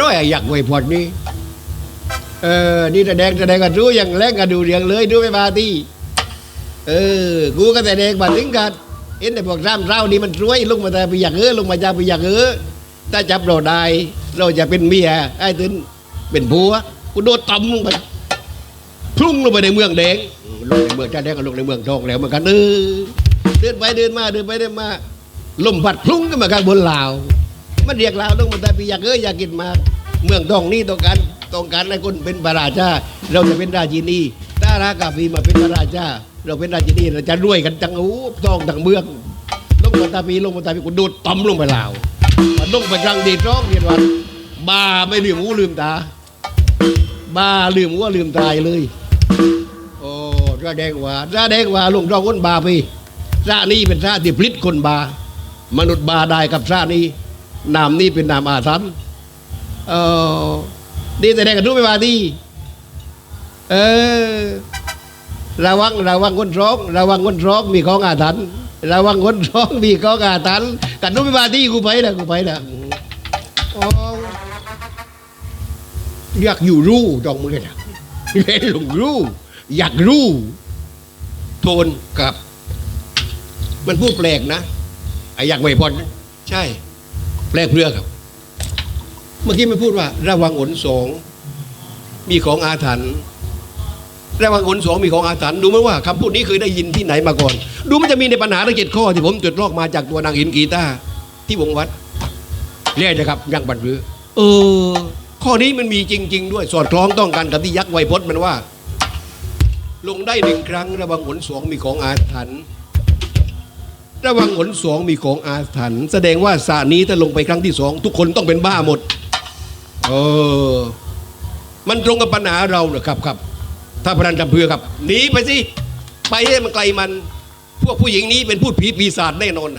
ร้อยอยากไว้พอดนี่เออ นี่แสดงแสดงกันรู้อย่างแรกกันดูเรียงเลยดูไม่มาที่เออ กูก็แสดงมาถึงกันเห็นแต่พวกร่ำเรานี่มันรวยลงมาแต่ไปอยากเออลงมาจากไปอยากเออถ้าจับเราได้เราจะเป็นเมียไอ้ตึนเป็นผัวกูโดดต่ำลงไปพุ่งลงไปในเมืองแดงลงในเมืองจ้าแดงก็ลงในเมืองทองแล้วเหมือนกันเออเดินไปเดินมาเดินไปเดินมาลมพัดพลุ้งขึ้นมาข้างบนลาว มันเรียกเราต้องมาแต่ปีอยากเอ้ยอยากกินมาก เมืองทองนี่ต้องการต้องการให้คนเป็นพระราชา เราจะเป็นราชินีถ้ารากาฟีมาเป็นพระราชา เราเป็นราชินีเราจะรวยกันจังโอ้ทองทั้งเมืองลงมาตาปีลงมาตาปีกูดูดต่ำลงไปลาวมันลงไปกลางดีร้องเรียนวันบาไม่ลืมหูลืมตาบาลืมหัวลืมตายเลยโอ้แดงว่าแดงว่าลงรองคนบาไปซานี่เป็นซาที่พลิษคนบามนุษย์บาได้กับซานี้ นามนี้เป็นนามอาถรรพ์เออดีแต่แดงกันรู้ไมว่าดีเออระวังระวังคนร้อง ระวังคนร้องมีของอาถรรพ์ระวังคนร้องมีของอาถรรพ์กันรู้ไมว่าดีกูไปนะกูไปนะอ๋ออยากอยู่รู้ดองมือนะเล่นลงรู้อยากรู้โทนกับ มันพูดแปลกนะไอ้อยากไม่พอนใช่ แปลกเพื่อครับ เมื่อกี้มันพูดว่า ระวังหนสองมีของอาถรรพ์ระวังหนสองมีของอาถรรพ์ดูไหมว่าคำพูดนี้เคยได้ยินที่ไหนมาก่อน ดูมันจะมีในปัญหาทั้งเจ็ดข้อที่ผมจดลอกมาจากตัวนางหินกีตาที่วงวัดเรียกนะครับยังบันรือ เออ ข้อนี้มันมีจริง ๆ ด้วยสอดคล้องต้องกันกับที่ยักษ์ไวยพจน์มันว่า ลงได้หนึ่งครั้งระวังหนสองมีของอาถรรพ์ ระวังหนสองมีของอาถรรพ์แสดงว่าสระนี้ถ้าลงไปครั้งที่สองทุกคนต้องเป็นบ้าหมด เออ มันตรงกับปัญหาเราเนอะครับครับ ถ้าพนันจำเพื่อครับหนีไปสิไปให้มันไกลมัน พวกผู้หญิงนี้เป็นพูดผีปีศาจแน่นอน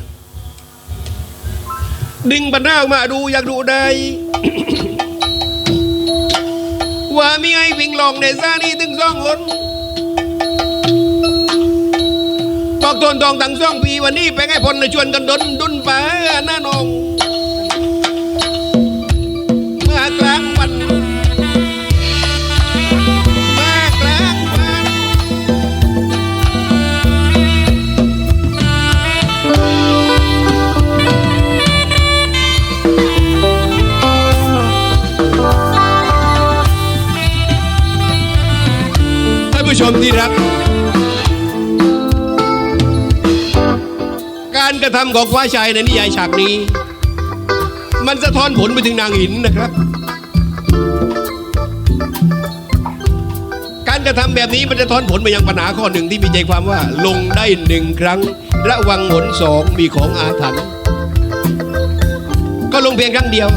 ดึงปัญหาออกมาดูอยากดูได้ ว่ามีไอ้วิ่งลองในซานี้ถึงสองคน ตนทองตั้งสองปีวันนี้ไปให้พลในชวนกันดนดุนไปหน้านอง เมื่อกลางวันเมื่อกลางวันท่านผู้ชมที่รัก รกระทำของฟ้าชายในนิยายฉากนี้ มันสะท้อนผลไปถึงนางหินนะครับ การกระทำแบบนี้มันจะท้อนผลไปยังปัญหาข้อหนึ่งที่มีใจความว่า ลงได้หนึ่งครั้ง ระวังหนสองมีของอาถรรพ์ก็ลงเพียงครั้งเดียว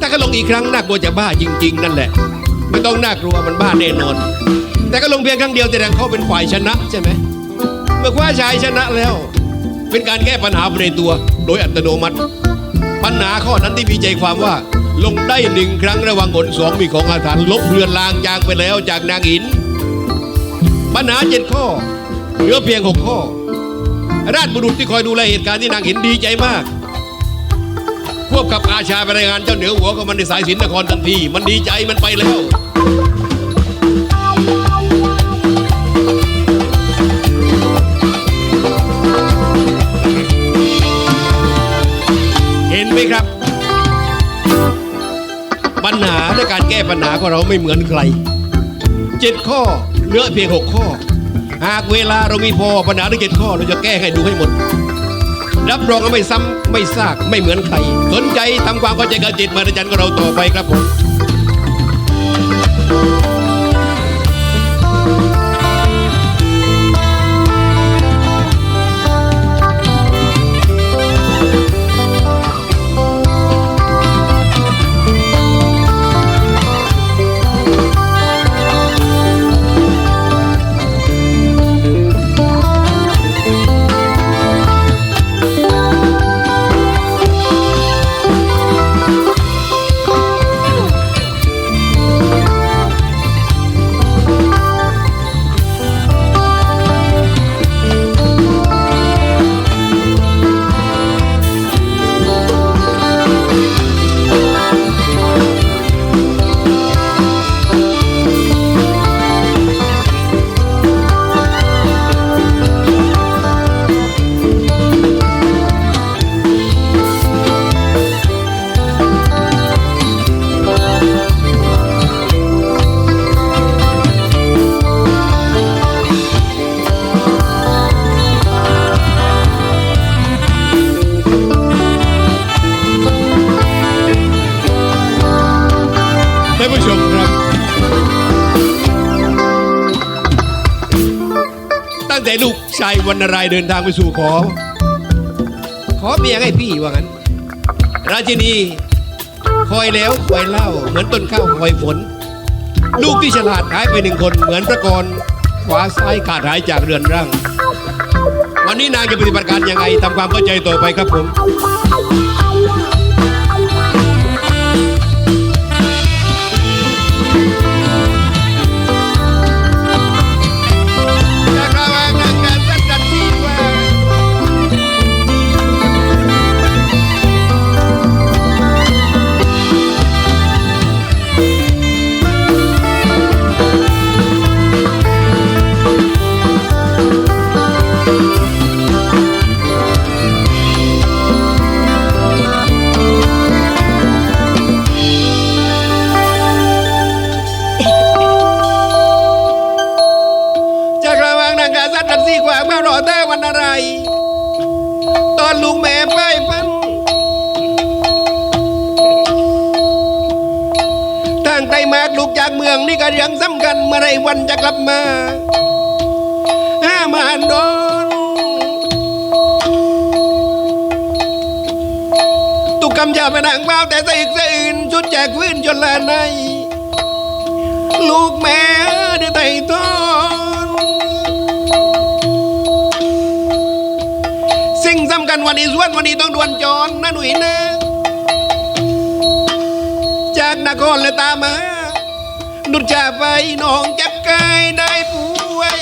ถ้าก็ลงอีกครั้งน่ากลัวจะบ้าจริง ๆ นั่นแหละ ไม่ต้องน่ากลัวมันบ้าแน่นอน แต่ก็ลงเพียงครั้งเดียวแสดงเขาเป็นฝ่ายชนะใช่ไหมเมื่อคว้าชายชนะแล้ว เป็นการแก้ปัญหาภายในตัว โดยอัตโนมัติ ปัญหาข้อนั้นที่มีใจความว่า ลงได้หนึ่งครั้งระวังหนสองมีของอาถรรพ์ลบเลือนลางจางไปแล้วจากนางหิน ปัญหาเจ็ดข้อ เหลือเพียงหกข้อ ราชบุรุษที่คอยดูแลเหตุการณ์ที่นางหินดีใจมากควบกับอาชาไปรายงานเจ้าเหนือหัวของมันในสายสินนครทันที มันดีใจมันไปแล้ว ปัญหาของเราไม่เหมือนใครเจ็ดข้อเหลือเพียงหกข้อ หากเวลาเรามีพอปัญหาในเจ็ดข้อเราจะแก้ให้ดูให้หมด รับรองว่าไม่ซ้ำไม่ซากไม่เหมือนใคร สนใจทำความเข้าใจกับจิตมาจันของเราต่อไปครับผม ชายวันรายเดินทางไปสู่ขอ ขอเมียให้พี่ว่างั้น ราชินี คอยแล้วคอยเล่า เหมือนต้นข้าวคอยฝน ลูกที่ฉลาดหายไปหนึ่งคนเหมือนพระกรขวาซ้ายขาดหายจากเรือนร่าง วันนี้นางจะปฏิบัติการยังไงทำความเข้าใจต่อไปครับผมำยาไปนางว้าแต่สะอึกสะอื่นชุดแจกพื้นจนละใน ลูกแม่ได้ไต่ทอนสิ่งสำคัญวันนี้ส่วนวันนี้ต้องดวนจรนนะหนุ่ยนะ จากนครเลยตามมานุชจะไปน้องจับกายได้ป่วย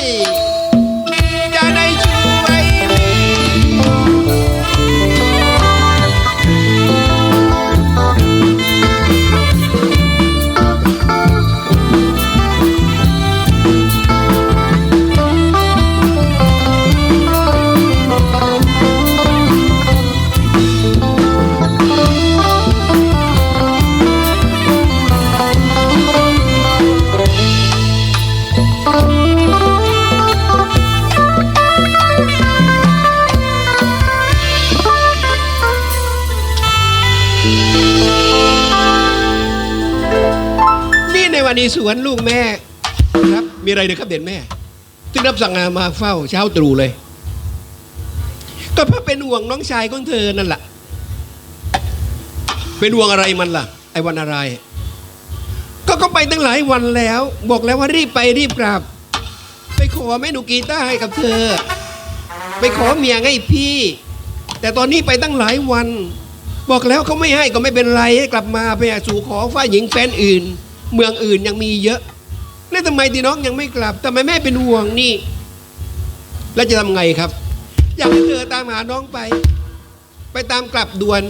ในสวนลูกแม่ครับ มีอะไรเด็กครับเด่นแม่ที่รับสั่งงานมาเฝ้าเช้าตรู่เลย ก็เพราะเป็นห่วงน้องชายของเธอนั่นแหละเป็นห่วงอะไรมันล่ะ ไอ้วันอะไร ก็ก็ไปตั้งหลายวันแล้ว บอกแล้วว่ารีบไปรีบกลับ ไปขอแม่หนูกีต้าให้กับเธอ ไปขอเมียให้พี่ แต่ตอนนี้ไปตั้งหลายวัน บอกแล้วเขาไม่ให้ก็ไม่เป็นไรให้กลับมาไปสู่ขอฝ่ายหญิงแฟนอื่น เมืองอื่นยังมีเยอะ แล้วทำไมที่น้องยังไม่กลับทำไมแม่เป็นห่วงนี่ แล้วจะทำไงครับ อยากให้เธอตามหาน้องไป ไปตามกลับด่วน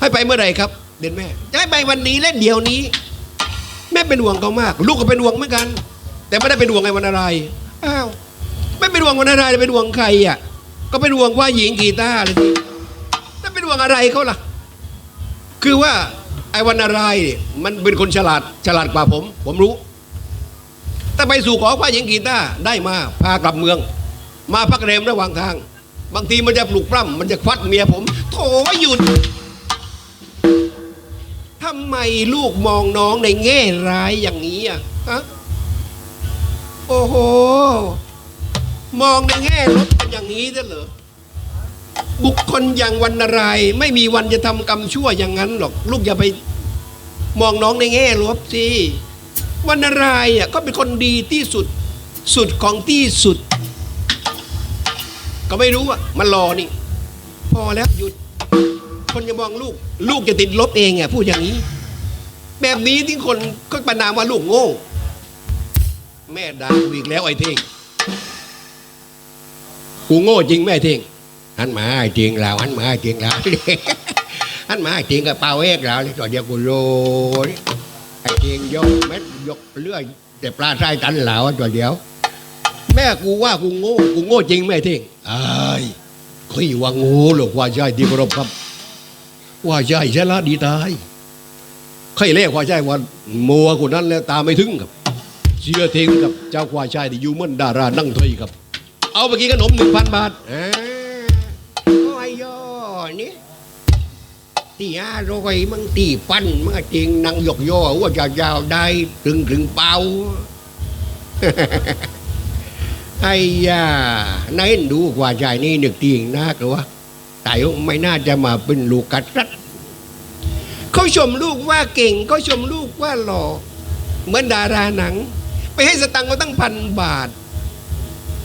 ให้ไปเมื่อไหร่ครับ เด่นแม่จะให้ไปวันนี้และเดี๋ยวนี้ แม่เป็นห่วงเขามาก ลูกก็เป็นห่วงเหมือนกัน แต่ไม่ได้เป็นห่วงไอ้วันอะไรอ้าวไม่เป็นห่วงวันอะไรเป็นห่วงใครอะก็เป็นห่วงว่าหญิงกีตาร์เลยสิถ้าเป็นห่วงอะไรเขาล่ะ คือว่า ไอ้วันอะไรเนี่ยมันเป็นคนฉลาดฉลาดกว่าผม ผมรู้ แต่ไปสู่ขอว่าหญิงกีตาได้มาพากลับเมือง มาพักเรมระหว่างทาง บางทีมันจะปลุกปล้ำมันจะควัดเมียผมโถหยุดทำไมลูกมองน้องในแง่ร้ายอย่างนี้อะฮะโอ้โห มองในแง่ลบกันอย่างนี้ได้เหรอ บุคคลอย่างวันนารายไม่มีวันจะทำกรรมชั่วอย่างนั้นหรอก ลูกอย่าไปมองน้องในแง่ลบสิวันนารายอะก็เป็นคนดีที่สุดสุดของที่สุด ก็ไม่รู้อะมันรอนี่ พอแล้วหยุด คนจะมองลูก ลูกจะติดลบเองอะพูดอย่างนี้ แบบนี้ที่คนก็ประนามว่าลูกโง่ แม่ด่าอีกแล้วไอ้เท่งกูโง่จริงแม่เท่ง hắn mà hai chuyện lào hắn mà hai chuyện lào hắn mà hai chuyện cái bao hết lào thì rồi giờ cô rồi hai chuyện vô mét vô lưới đẹp la sai cảnh lào rồi giờ แม่กูว่ากูโง่กูโง่จริงแม่เท่งเอ้คุยว่าง่หรอกว่าใช่ที่เคารพครับ ว่าใช่ช่ละดีตายใครเรียกว่าใช่ว่ามัวคนนั้นแล้วตาไม่ถึงครับ เชื่อเทงกับเจ้าควาชายที่อยู่เหมันดารานั่งถอยครับ เอาไปกินขนมหนึ่งพันบาทอ่าโอ้ยย่อ นี่ที่ห้าโรยมันตีปั้นมันจริงนั่งหยกย่อว่าจะยาวได้ถึงถึงเป่าเไอ้ยาไหนดูกว่าชายนี่นึกตีงนักหรือวะแต่ไม่น่าจะมาเป็นลูกกัดรัดเขาชมลูกว่าเก่งเขาชมลูกว่าหล่อเหมือนดาราหนัง ไปให้สตังค์เขาตั้งพันบาท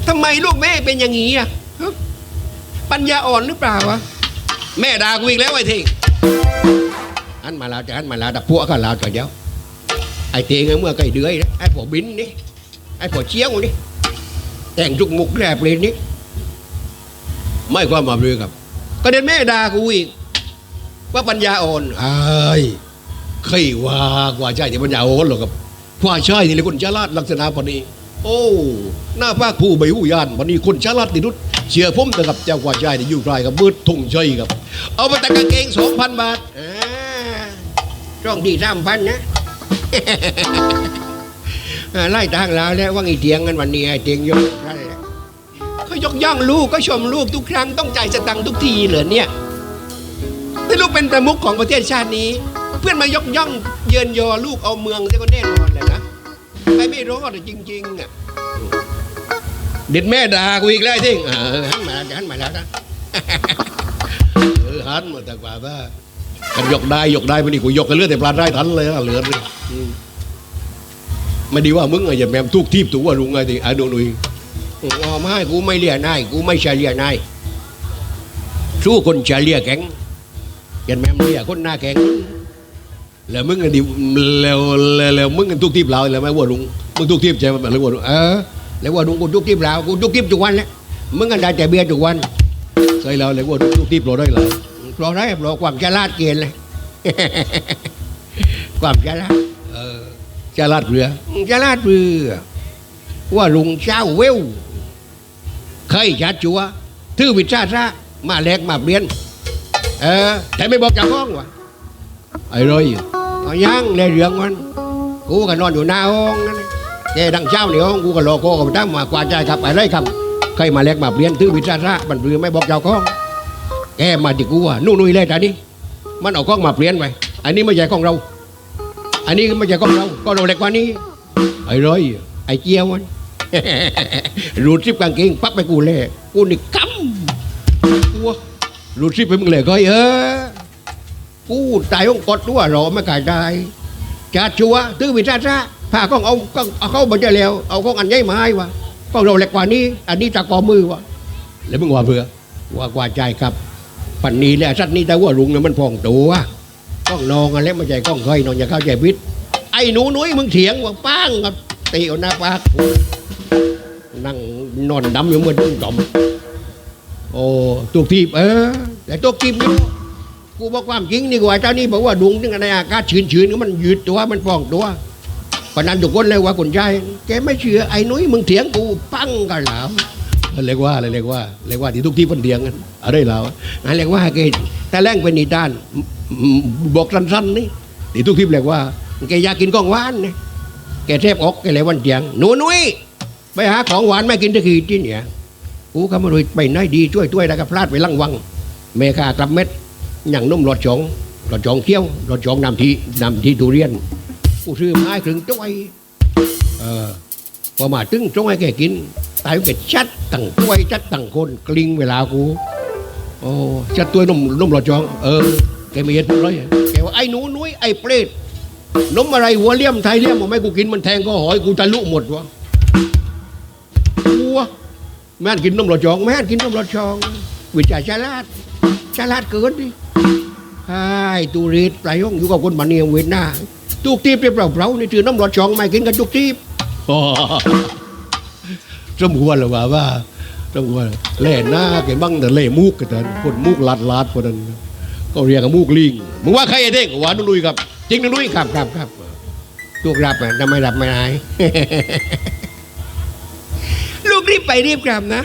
ทำไมลูกแม่เป็นอย่างนี้อะปัญญาอ่อนหรือเปล่าวะ แม่ด่ากูอีกแล้วไอ้ท่งอันมาล้วจะอันมาล้วแต่พวกก็ล้วจะเดียวไอ้เท่งเมื่อไก่เดือยนะไอ้ผัวบินนี่ไอ้ผัวเชี่ยวนี่แต่งจุกมุกแรบเลยนี่ไม่ความมาเรือครับ ก็เด็นแม่ด่ากูอีกว่าปัญญาอ่อนไอ้ยเคยว่ากว่าใช่ที่ปัญญาอ่อนหรอกครับว่าใช่นี่เลยคนฉลาดลักษณะปานนี้ โอ้ หน้าภาคผู้ใบหูยานวันนี้คนฉลาดติดุดเชียร์ผมนะครับเจ้ากว่าใช่ที่อยู่ไกลกับมืดทุ่งชัยครับ เอาไปแต่กางเกงสองพันบาทอ่าช่องดีสามพันนะ อ่าไล่ทางแล้วแล้วว่าไงเถียงกันวันนี้ไอ้เถียงยกนั่เขายกย่องลูกก็ชมลูกทุกครั้งต้องใจายสตังค์ทุกทีเหรอเนี่ยถ้าลูกเป็นประมุขของประเทศชาตินี้ เพื่อนมายกย่องเยินยอลูกเอาเมืองซะก็แน่นอน ไอ้ไม่รอดอจริงๆอะเด็ดแม่ด่ากูอีกแล้วไอ้ทิ้งหันมาหันมาแล้วนะเออหันมาแต่กว่าว่ากันยกได้ยกได้มันนี่กูยกกันเลือดแต่ปลาได้ทันเลยเหลือเลยไม่ดีว่ามึงอย่าแมมทุกทีบถูกว่าลุงไงทีอะดูหนุ่ยอ๋อไม่กูไม่เลียนายกูไม่เฉลี่ยนายสู้คนเฉลี่ยแข็งอย่าแมมเลียคนหน้าแข็ง แล้วมึงอะดิแล้วแล้วมึงกันทุกทีบเราแล้วไหมว่าลุงมึงทุกทีบใช่ไหมแล้วว่าลุงเออแล้วว่าลุงกูทุกทีบเรากูทุกทีบทุกวันแหล้วมึงกันได้แต่เบียร์ทุกวันเคยเราเลยว่าทุกทีปลอได้เลยปลอได้ปลอความฉลาดเกณฑ์เลยความฉลาดเออฉลาดเรือฉลาดเรือว่าลุงเจ้าเวลเคยจัดจัวทื่อวิชาซะมาแลกมาเปลี่ยนเออแต่ไม่บอกเจ้าของวะ ไอ้เลยเอายังในเรื่องมัน กูก็นอนอยู่หน้าห้องนั่นแกดังเช้าในห้องกูก็รอโกกับตั้งมากว่าใจครับไอ้ไรครับใครมาแลกมาเปลี่ยนตื้อวิชาระมันเรือไม่บอกเจ้าของแกมาดิกูว่านู่นนุ่เลยตานี้มันเอาของมาเปลี่ยนไปอันนี้ไม่ใช่ของเรา อันนี้ไม่ใช่ของเราก็เราเล็กกว่านี้ ไอ้ร้อยไอ้เจียวมันรูดซิปกางเกงปั๊บไปกูเลยกูนี่กำกูรูดซิปไปมึงเลยก็เออ กูตายองกดด้วยหรอไม่กายได้จัดชัวตื้อวิชาระพาของเอาก็เอาเข้ามาจะแล้ว เอาของอันใหญ่มาให้วะพวกเราเล็กกว่านี้ อันนี้ตะกอมือวะแล้วมึงว่าเพื่อว่ากว่าใจครับปันนี้แหละสัตว์นี้แต่ว่าลุงเนี่ยมันพองตัวก้องนองอะไรไม่ใช่ก้องเคยนองอย่าเข้าใจพิษไอ้หนูนุ้ยมึงเถียงว่าป้างกับตีเอาหน้าปากนั่งนอนดำอยู่เมือนดุ้งดอมโอ้ตุกทีบเออแต่ตุกทีบอยู่ กูบอกความจริงนี่กว่าเจ้านี่บอกว่าดุงนี่ในอากาศชื้นๆก็มันยืดตัวมันพองตัวปนันทุกคนเลยว่าคนใจแกไม่เชื่อไอ้นุ้ยมึงเถียงกูปั้งกันแล้วเรียกว่าอะไรเรียกว่าเรียกว่าที่ทุกที่เพิ่นเถียงกันอะไรแล้วอันเรียกว่าแกแต่แรงเป็นนิทานบอกสั้นๆนี่ที่ทุกที่เรียกว่าแกอยากกินของหวานเนี่แกเทบอกแกเลยวันเถียงหนูนุ้ยไปหาของหวานไม่กินตะกี้ที่เนี่ยกูก็มาเลยไปไหนดีช่วยช่วยแล้วก็พลาดไปลังวังเมคากลับเม็ด อย่างนุ่มรสจองรสจองเคี้ยวรสจองนำทีนำทีทุเรียนกูซื้อไม้ถึงจ้อยเออพอมาถึงจ้อยแกกินตายเป็ดชัดตั้งจ้อยชัดตั้งคนกลิ้งเวลากูโอ้ชัดตัวนมนมหลอดจอง เออแกไม่เห็นเลยแกว่าไอ้หนูนุ้ยไอ้เปรตนมอะไรหัวเลี่ยมไทยเลี่ยมบอกไม่กูกินมันแทงก็หอยกูจะลุหมดวะกูวแม่กินนมหลอดจอง แม่กินนมหลอดจอง วิจารฉลาดฉลาดเกินดิ ไอ้ตูรีดไรห้องอยู่กับคนมันเนียงเวียนนาทุกทีบเปล่าเปล่านี่ถือน้ำร้อดชองไม่กินกันทุกทีบสมควรหรือว่าว่าสมควรเล่หน้าแกบ้างแต่เล่มูกกันแต่คนมูกลาดลาดคนนั้นก็เรียกกันมูกลิงมึงว่าใครเด้งว่านุ้ยครับ จริงนุ้ยครับครับครับลูกรับอะทำไมรับไม่ได้ลูกรีบไปรีบกลับนะ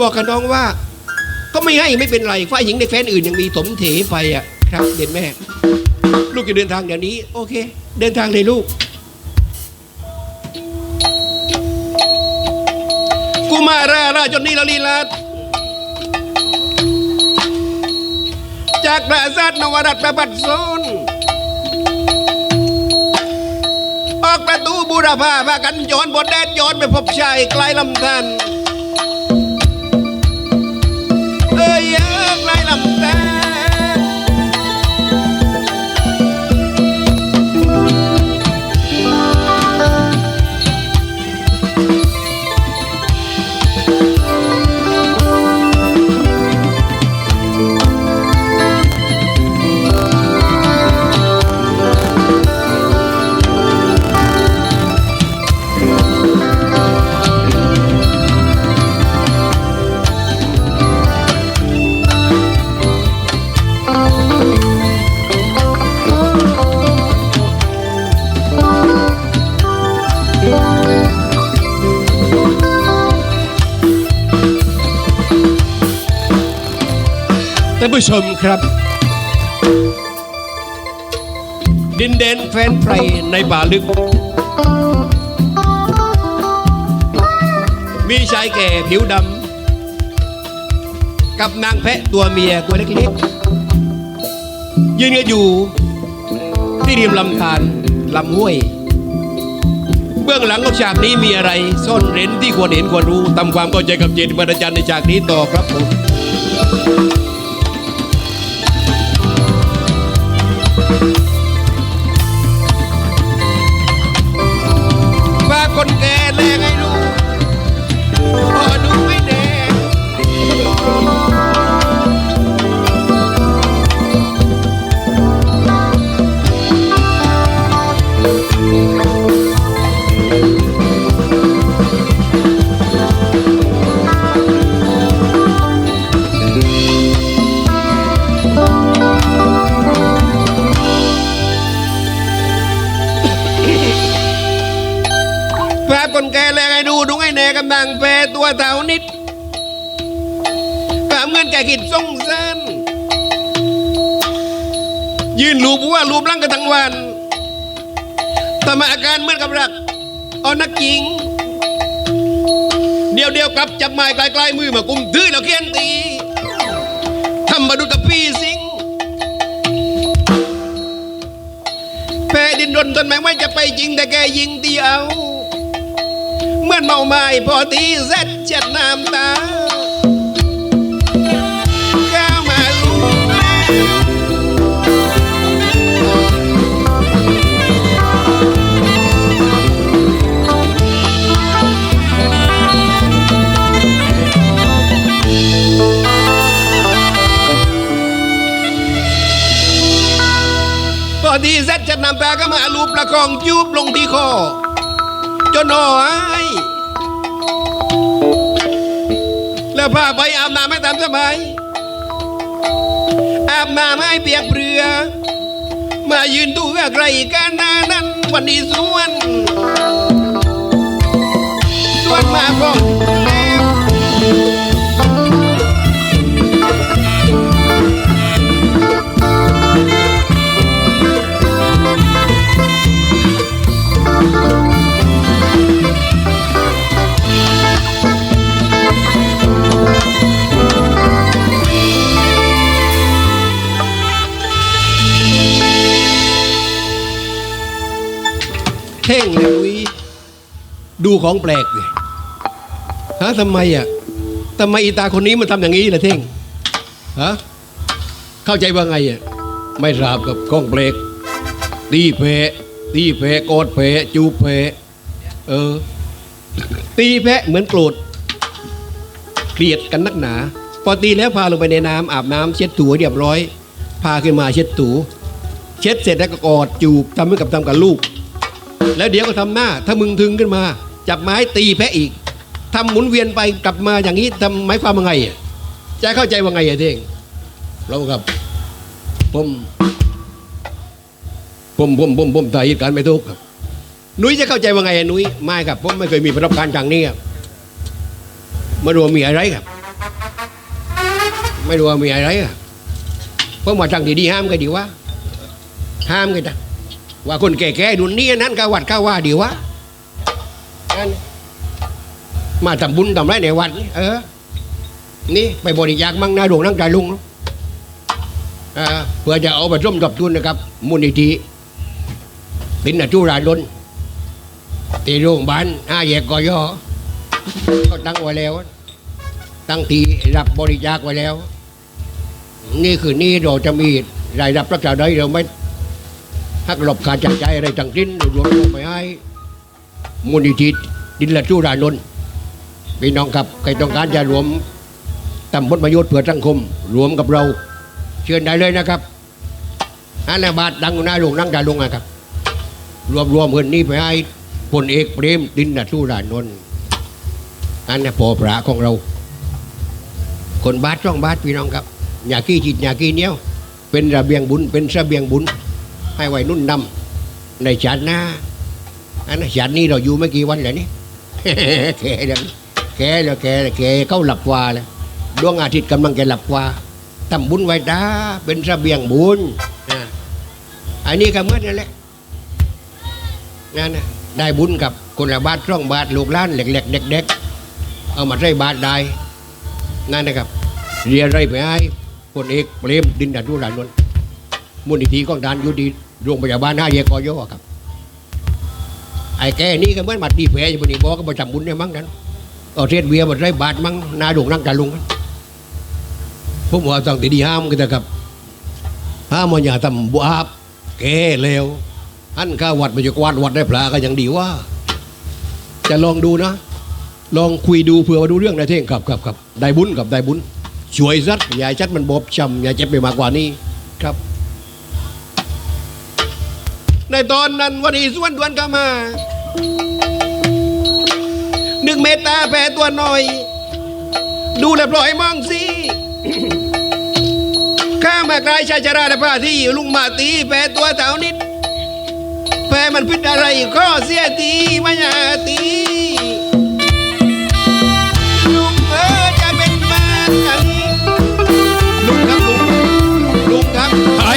บอกกับน้องว่า ก็ไม่ให้ไม่เป็นไรฝ่ายหญิงในแฟนอื่นยังมีสมเถไฟอะครับ เด่นแม่ ลูกจะเดินทางเดี๋ยวนี้ โอเค เดินทางเลยลูก กูมาราราจนนี่ละลีลาจากราสาทนวรัตประบัติโซนออกประตูบุบูรพาพากันย้อนบนแดนย้อนไปพบชายไกลลำธาร ผู้ชมครับ ดินแดนแฟนไพรในป่าลึก มีชายแก่ผิวดำกับนางแพะตัวเมียตัวเล็กๆ ยืนกันอยู่ที่ริมลำธารลำห้วย เบื้องหลังของฉากนี้มีอะไร ซ่อนเร้นที่ควรเห็นควรรู้ทำความเข้าใจกับเจตมรจันในฉากนี้ต่อครับผม ภาพคนแก่แลกให้ดูดูให้แน่กำลังแปรตัวเท่านิดตามเงินแก่กิดส่งเส้นยืนรูปว่ารูปร่างกันทั้งวันทำอาการเหมือนกับรักเอานักจริง เดียวเดียวกลับจับไม้ไกลๆมือมากุมถือแล้วเคียนตีทำมาดูกับพี่สิงแพ้ดินรนทนไม่ไหวจะไปจริงแต่แกยิงตีเอา เหมื่อนเมาไม้พอตีเซ็ตเจ็ดน้ำตาก้ามาลุกแล้วพอตีเซ็ตเจ็ดน้ำตาก็มาลูประคองจูบลงที่คอ จนหอยแล้วพาไปอาบน้ำให้ตามสบายอาบน้ำให้เปียกเปลือ มายืนดูกับใครกันนานั้นวันนี้สวน สวนมาพบแล้ เท่งเลยนุ้ยดูของแปลกเลยฮะทำไมอะทำไมอีตาคนนี้มันทำอย่างนี้ล่ะเท่งฮะเข้าใจว่าไงอะไม่ทราบกับของแปลกตีเพะตีเพะกอดเพะจูเพะเออ ตีแพะเหมือนโกรธเกลียดกันนักหนา พอตีแล้วพาลงไปในน้ำอาบน้ำเช็ดถูเรียบร้อย พาขึ้นมาเช็ดถูเช็ดเสร็จแล้วก็กอดจูบทำเหมือนกับทำกับลูก แล้วเดี๋ยวก็ทำหน้า ถ้ามึงถึงขึ้นมา จับไม้ตีแพะอีกทำหมุนเวียนไปกลับมาอย่างนี้ทำหมายความว่าไงอะจะเข้าใจว่าไงอะเท่งเราครับผมผมผมผมผมถ่ายการไม่ถูกครับนุ้ยจะเข้าใจว่าไงนุ้ยไม่ครับผมไม่เคยมีประสบการณ์ทางนี้ครับไม่รู้ว่ามีอะไรครับ ไม่รู้ว่ามีอะไรอะผมว่าทางที่ดีห้ามกันดีวะห้ามกันจ้ะ ว่าคนแก่ๆดุนนี้นั้นก็วัดก็ว่าดีวะมาทำบุญทำไรในวัดนี่เออ นี่ไปบริจาคมั่งหนาหลวงนั่งใจลุงเอะอ่าเพื่อจะเอาไปร่วมกับทุนนะครับ มูลนิธิปินจุราดลที่โรงพยาบาลห้าแยกกอยอเขาตั้งไว้แล้ว ตั้งทีรับบริจาคไว้แล้ว นี่คือนี่เราจะมีรายรับรักษาได้เราไม่ หักหลบการจ่ายจ่ายอะไรต่างสิ้นเรารวมลงไปให้มูลนิธิดินละจูรานนท์พี่น้องครับใครต้องการจะรวมทำผลประโยชน์เพื่อสังคม รวมกับเรา เชิญได้เลยนะครับอันนาบาทดังหน้าลงนั่งดาลงนะครับ รวมรวมเงินนี้ไปให้พลเอกเปรมดินละจูรานนท์อันนี้พอพระของเรา คนบาทช่องบาทพี่น้องครับ อยาขี้จิตอยาขี้เนี้ยวเป็นระเบียงบุญเป็นเสบียงบุญ ให้ไว้นุ่นนำในชาติหน้าอันนั้นชาตินี้เราอยู่ไม่กี่วันแล้วนี่แกแล้วแกแล้วแกแล้วแกเข้าหลับวาแล้วดวงอาทิตย์กำลังจะหลับวาทำบุญไว้ด้าเป็นเบียงบุญอันนี้ก็เหมือนนั่นแหละนั่นนะได้บุญกับคนละบาทช่องบาทลูกหล้านเหล็กๆเด็กๆเอามาใช้บาทได้นั่นนะครับ เรียนไรไปให้พลเอกเปรมดินดานุรานนท์มูลนิธิของดานอยู่ดี โรงพยาบาลห้าแยกกอยอครับ ไอ้แกนี่ก็เหมือนมัดดีแผลอยู่บนนี้บอกก็ประจำบุญเนี่ยมั้งนั้นเอาเทศเวียมาได้บาทมั้งนาดงนั่งตาลุงผมว่าต้องตีดีห้ามกันนะครับห้ามมันอย่าทำบุอาบแกเลวอันข้าวัดมันจะกวาดวัดได้ปลาก็ยังดีว่า จะลองดูนะ ลองคุยดูเผื่อว่าดูเรื่องได้เท่งครับครับครับได้บุญกับได้บุญช่วยซัดอย่าให้ชัดมันบอบช้ำอย่าเจ็บไปมากกว่านี้ครับ ในตอนนั้นวันนี้ส่วนดวนก็มานึ่งเมตตาแผ่ตัวหน่อย ดูแลปล่อยมองสิข้ามากลายชายชราและพระที่ลุงมาตีแผ่ตัวเต่านิดแผ่มันพิษอะไรก็เสียทีมายาตีลุงเออจะเป็นบ้าลุงครับลุงลุงครับไอ้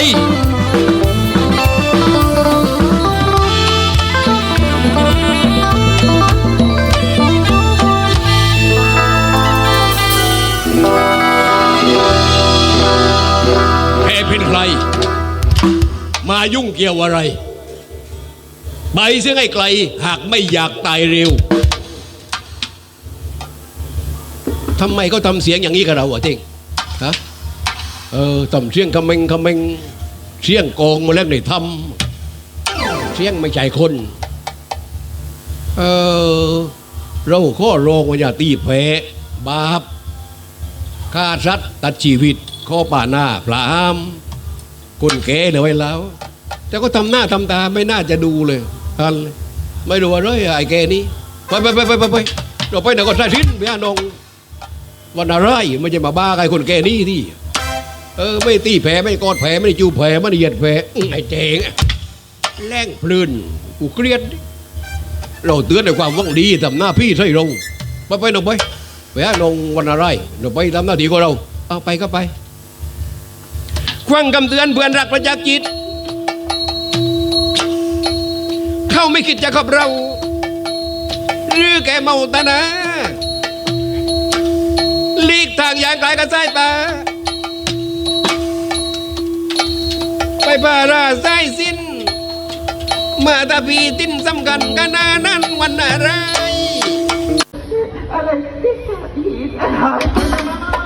ร มายุ่งเกี่ยวอะไร ไปเสียให้ไกลหากไม่อยากตายเร็วทำไมเขาทำเสียงอย่างนี้กับเราอะเท่งฮะเออทำเสียงคำเมงคำเมงเสียงโกงมาแล้วในทำเสียงไม่ใจคน เออเราข้อรองว่าอย่าตีแพ้บาปฆ่าสัตว์ตัดชีวิตข้อป่าหน้าพระห้าม คนแก่เหลือไว้แล้วแต่ก็ทำหน้าทำตาไม่น่าจะดูเลยอันเลยไม่รู้ว่าเลยไอ้แกนี้ไปไปไปไปไปไปเราไปไหนก็ใส่ทิ้นไปหานองวันอะไรไม่ใช่มาบ้าใครคนแก่นี่ที่เออไม่ตีแผลไม่กอดแผลไม่จูบแผลไม่เหยียดแผลไอ้เจงแรงพลืนกูเครียด เราเตือนในความหวังดีทำหน้าพี่ใช่เราไปไปหนองไปไปหานองวันอะไรเราไปทำหน้าที่ของเราเอาไปก็ไป ควังคำเตือนเพื่อนรักประจักษ์จิต เขาไม่คิดจะขอบเรา หรือแกเมาตานาลีกทางอย่างไกลกับสายตาไปพาราสายสิ้น มาตาพีติ้นสำคัญกันนานั้นวันอะไรอะไรที่สาอีอะไร